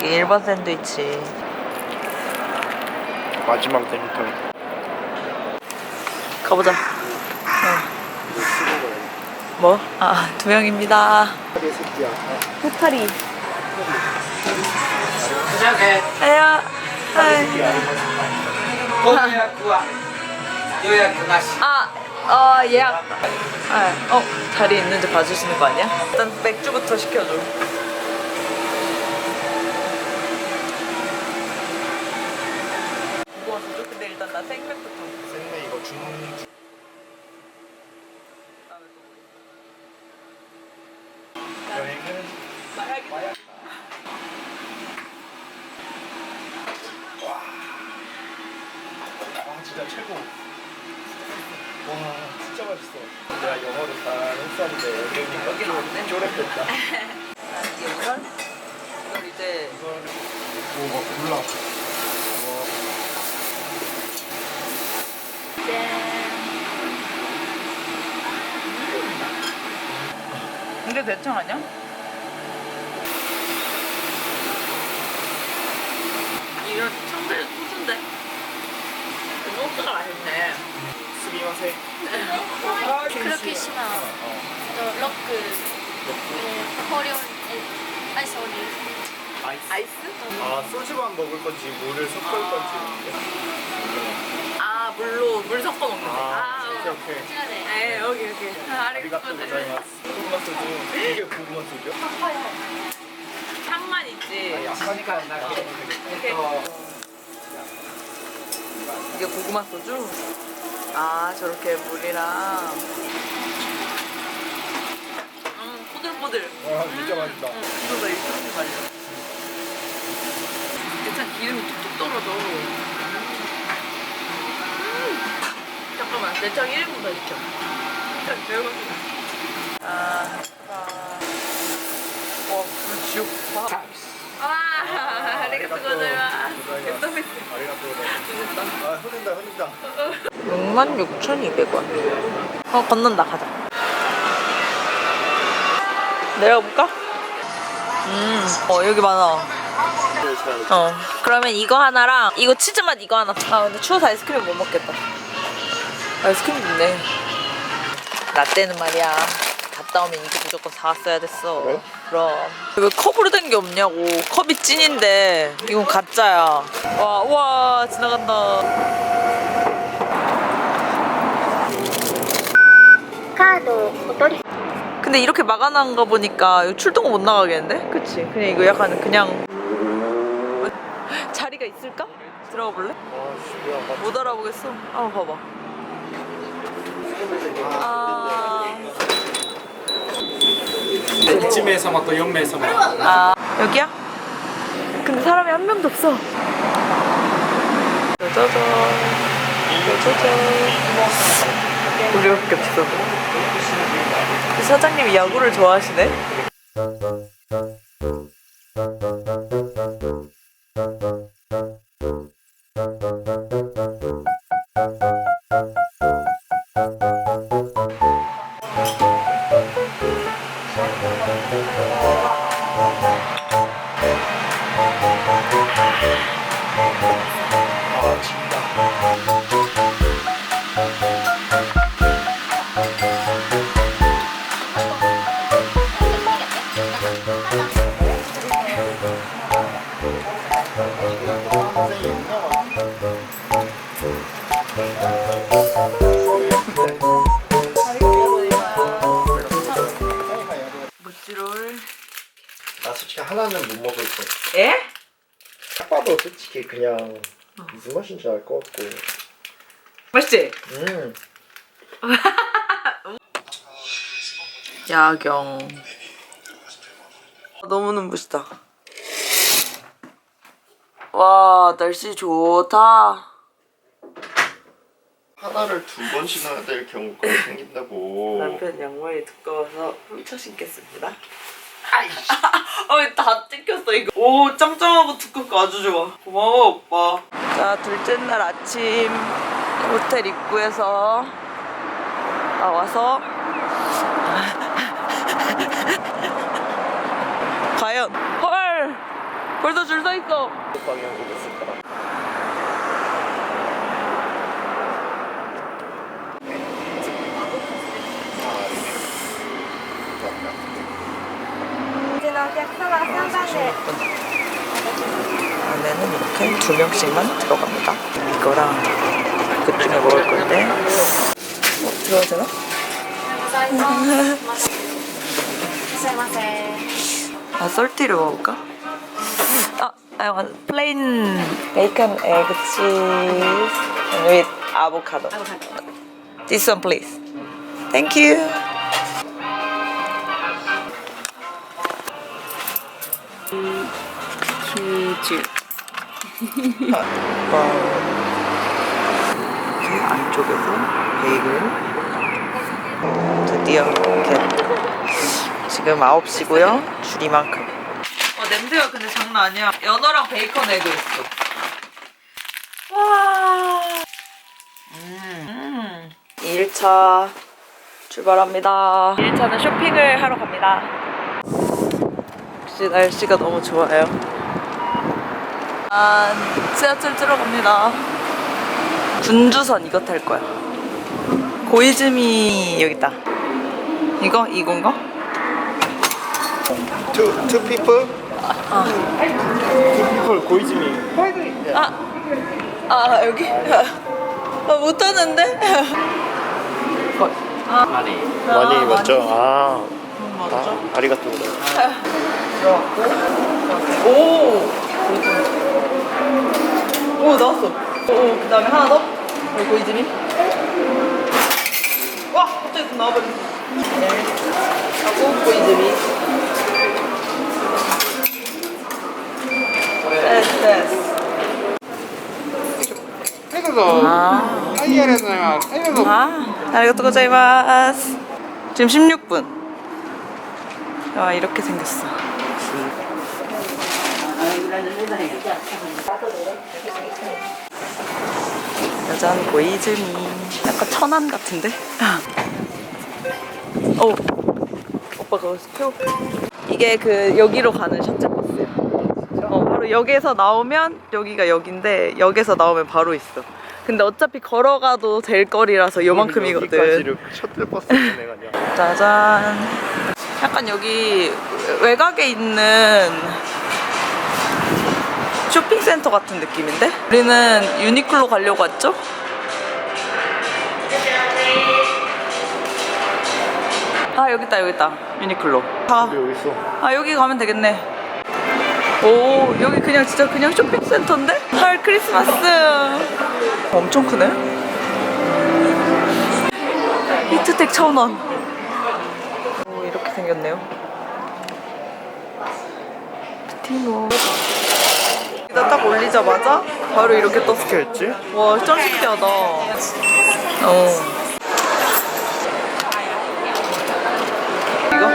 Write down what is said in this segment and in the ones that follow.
이게 1번 샌드위치. 마지막 데미터 가보자. 어. 뭐? 아, 두 명입니다. 해파리 에야 아어 예약. 아, 어 자리 있는지 봐주시는 거 아니야? 일단 맥주부터 시켜줘. 막 몰라 와 이게 대창 아니야? 이거 청달 소주인데. 소스가 맛있네. 스미마세. 그렇게 심한 또 로크. 네, 코리온 에, 아이스 올리 아이스. 아이스? 아 소주만 먹을 건지 물을 섞을 아. 건지. 아 물로 물 섞어 먹는 거. 아, 아 오케이 어. 오케이. 네, 네. 오케이 오케이. 아, 아, 아리가또 네. 고자이마스. 고구마 소주. 이게 고구마 소주? 파파야. 향만 있지. 약하니까 나 이렇게. 어. 이게 고구마 소주? 아 저렇게 물이랑 음, 포들포들 아 진짜 음. 맛있다 이거 나 이거 맛있다 일단 기름이 툭툭 떨어져. 음. 잠깐만, 내장 1인분 더 시켜. 일단 배워갑니다. 아, 아. 와, 불 지옥. 와, 아. 겠더미스. 아리가또 고자이마스 아 흐른다 흐른다 66,200원. 어, 건넌다. 가자. 내려볼까? 음, 어, 여기 많아. 어 그러면 이거 하나랑 이거 치즈맛 이거 하나. 아 근데 추워서 아이스크림 못 먹겠다. 아이스크림 있네. 나 때는 말이야. 갔다 오면 이거 무조건 사왔어야 됐어. 그래? 그럼. 왜 컵으로 된 게 없냐고. 컵이 찐인데. 이건 가짜야. 와 우와 지나간다. 카드 오토리 근데 이렇게 막아놓은 거 보니까 출동 못 나가겠는데? 그치? 그냥 이거 약간 그냥 있을까? 들어가 볼래? 못 알아보겠어. 한번 봐봐. 아, 근데 이쯤에서 막 또 옆에서 막 아 여기야? 근데 사람이 한 명도 없어. 짜자잔. 짜자잔. 우리밖에 없어. 그 사장님이 야구를 좋아하시네? Thank you. 짜무 알것 같고 맛있지? 음 야경. 너무 눈부시다. 와, 날씨 좋다. 하나를 두 번 신어야 될 경우가 생긴다고 남편 양말이 두꺼워서 훔쳐 신겠습니다. 아이씨. 어, 다 찢겼어, 이거. 오, 짱짱하고 두껍고 아주 좋아. 고마워, 오빠. 자, 둘째 날 아침 호텔 입구에서 나와서 과연 헐 벌써 줄 서 있어. 방향으로 있을 까? 안에는 이렇게 두 명씩만 들어갑니다. 이거랑 그중에 먹을 건데. 어, 들어가도 되나? いらっしゃいませ 아, 썰티를 먹을까? 아, I want plain bacon, egg, cheese with avocado. This one, please. Thank you. 치즈. 와. 이렇게 안쪽에서 베이글. 드디어 겟. 지금 9시고요. 줄 이만큼. 어, 냄새가 근데 장난 아니야. 연어랑 베이컨 에그 있어. 와. 음. 2일차 출발합니다. 2일차는 쇼핑을 하러 갑니다. 역시 날씨가 너무 좋아요. 아, 지하철 들어갑니다. 군주선 이거 탈 거야. 고이즈미 여기 있다. 이거 이건가? Two two people. Two people 고이즈미. 아, 아 여기? 아, 못 하는데? 많이. 많이 맞죠? 아, 맞죠? 아 아리가또 고다. 들어갔고 오! 오 나왔어 오 그다음에 하나 더 여기 보이즈미 와 갑자기 또 나와버렸어 네 하고 보이즈미 됐어 됐어 はい、どうぞ。아, はい、ありがとうございます。はい、どうぞ。 아 아리가또 고자이마스 지금 16분 와 이렇게 생겼어 여잔 보이즈미 약간 천안 같은데? 오 오빠 그거 표 이게 그 여기로 가는 셔틀버스야 어 바로 역에서 나오면 여기가 역인데 역에서 나오면 바로 있어 근데 어차피 걸어가도 될 거리라서 요만큼이거든 여기까지를 셔틀버스? 짜잔. 약간 여기 외곽에 있는 쇼핑센터 같은 느낌인데? 우리는 유니클로 가려고 왔죠? 아 여기 있다 여기 있다. 유니클로. 아, 여기 있어. 아 여기 가면 되겠네. 오 여기 그냥 진짜 그냥 쇼핑센터인데? 헐 크리스마스. 엄청 크네. 히트텍 천원. 오 이렇게 생겼네요. 피팅로 여기다 딱 올리자마자 바로 이렇게 어떻게 했지? 와, 짱 신기하다. 어. 이거?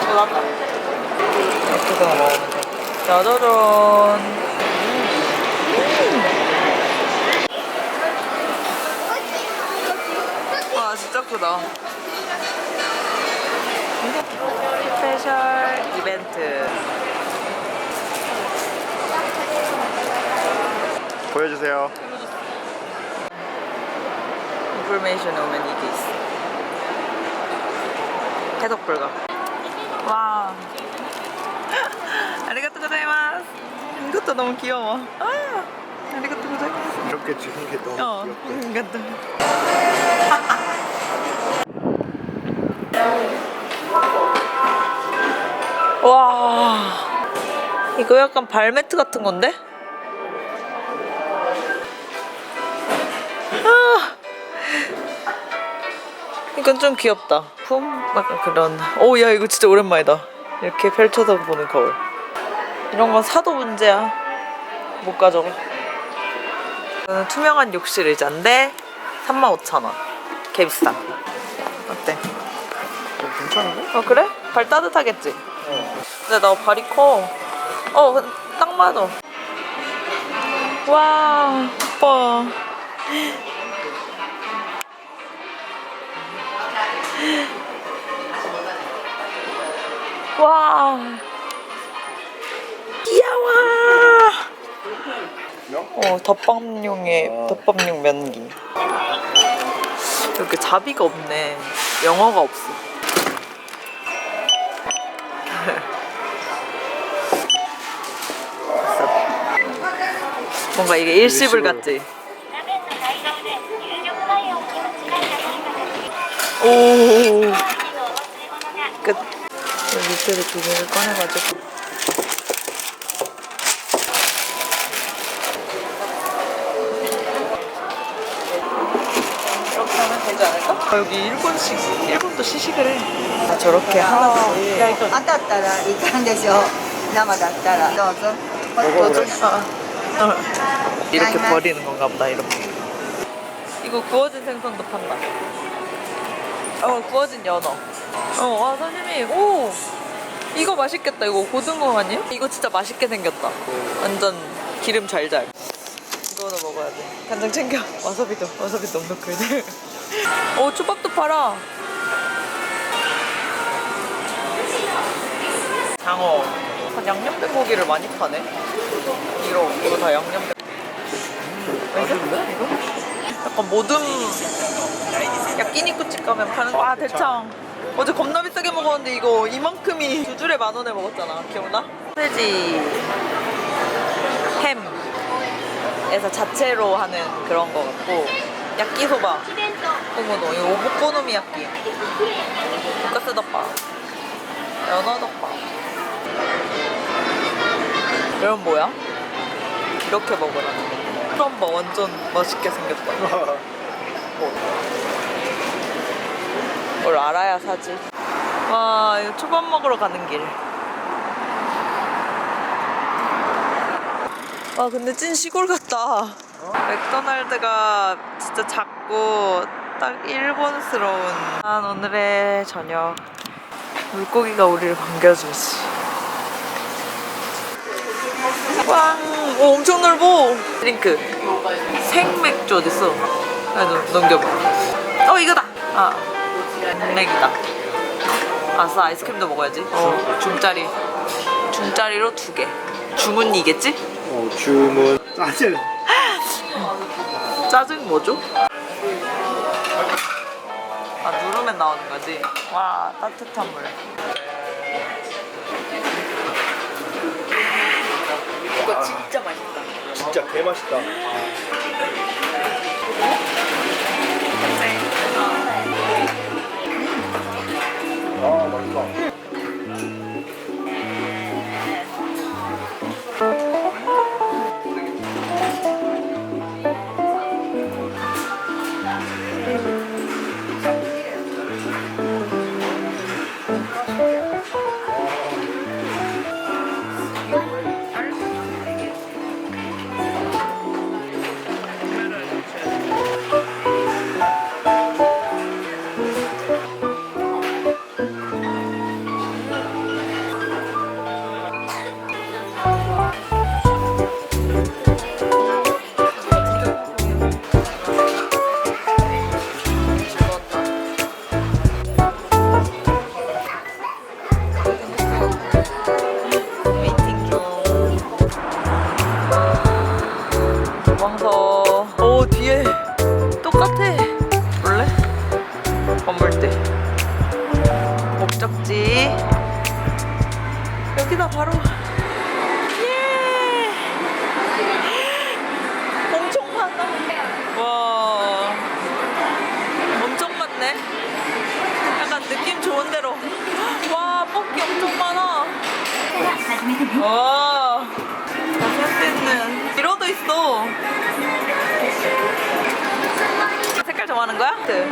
어, 나다. 이렇게 먹으면 돼. 짜자잔. 음. 와, 진짜 크다. 스페셜 이벤트. 보여주세요. 인포메이션 오면 이게 있어. 해석 불가. 와. 아리가또 고자이마스. 이것도 너무 귀여워. 아, 아리가또 고자이마스. 이렇게 주는 게 너무 어, 귀엽다. 와. 이거 약간 발매트 같은 건데? 아. 이건 좀 귀엽다. 품? 약간 그런. 오, 야, 이거 진짜 오랜만이다. 이렇게 펼쳐서 보는 거울. 이런 건 사도 문제야. 못 가져가. 이거는 투명한 욕실 의자인데 35,000원. 개 비싸. 어때? 어, 괜찮은데? 어, 그래? 발 따뜻하겠지? 근데 나 발이 커. 어, 딱 맞아. 와, 오빠. 와. 귀여워. 어 덮밥용의 덮밥용 면기. 이렇게 자비가 없네. 영어가 없어. 뭔가 이게 일시불 같지? 오. 끝. 여기 밑에서 조개를 꺼내가지고. 이렇게 하면 되지 않을까? 아, 여기 일본식, 일본도 시식을 해. 아, 저렇게 하나씩. 当たったらいかんでしょう生だったらどうぞ 아, 어. 이렇게 버리는 건가 보다, 이렇게. 이거 구워진 생선도 판다. 어, 구워진 연어. 어, 와, 사장님이, 오! 이거 맛있겠다. 이거 고등어 아니에요? 이거 진짜 맛있게 생겼다. 완전 기름 잘잘. 이거는 먹어야 돼. 간장 챙겨. 와사비도, 와사비 너무 넣고 돼. 오, 초밥도 팔아. 장어. 한 양념된 고기를 많이 파네. 이거, 이거 다 양념된. 맛있는데? 이거? 약간 모듬 야 끼니쿠집 가면 파는 거. 와 대창. 어제 겁나 비싸게 먹었는데 이거 이만큼이 두 줄에 만 원에 먹었잖아. 기억나? 소세지 햄에서 자체로 하는 그런 거 같고 야끼소바 고모노 이거 오코노미야끼 돈가스 덮밥 연어 덮밥 이런 뭐야? 이렇게 먹으라는 거. 그럼 봐 완전 맛있게 생겼다. 뭘 알아야 사지. 와, 이거 초밥 먹으러 가는 길. 와, 근데 찐 시골 같다. 맥도날드가 진짜 작고 딱 일본스러운. 난 오늘의 저녁. 물고기가 우리를 반겨주지. 빵! 오, 엄청 넓어! 드링크. 생맥주 어딨어? 아, 넘- 넘겨봐. 어, 이거다! 아, 맥이다. 아싸, 아이스크림도 먹어야지. 어, 중짜리. 중짜리로 두 개. 중은 이겠지? 어, 주문. 짜증. 짜증 뭐죠? 아, 누르면 나오는 거지? 와, 따뜻한 물. 맛있다. 와, 센스 있는 미러도 있어. 색깔 정하는 거야? 그.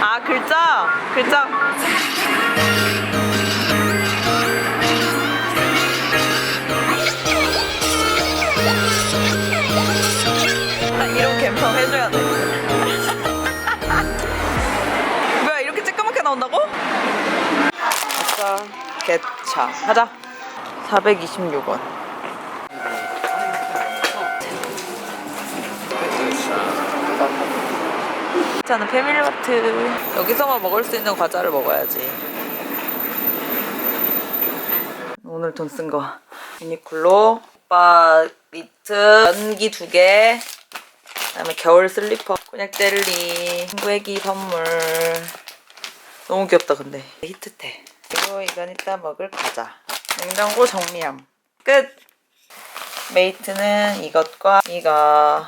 아 글자, 글자. 아, 이런 감성 해줘야 돼. 개차. 하자. 426원. 저는 패밀리마트. 여기서만 먹을 수 있는 과자를 먹어야지. 오늘 돈 쓴 거. 유니클로 오빠 니트 연기 두개 그다음에 겨울 슬리퍼. 곤약 젤리 친구 애기 선물. 너무 귀엽다 근데. 히트테 그리고 이건 이따 먹을 과자 냉장고 정리함 끝 메이트는 이것과 이거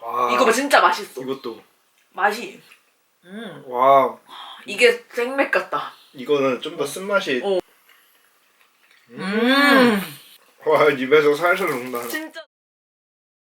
와. 이거 진짜 맛있어 이것도. 맛이 음 와. 이게 생맥 같다 이거는 좀 더 쓴맛이. 어. 음 와 입에서 살살 녹는다. 진짜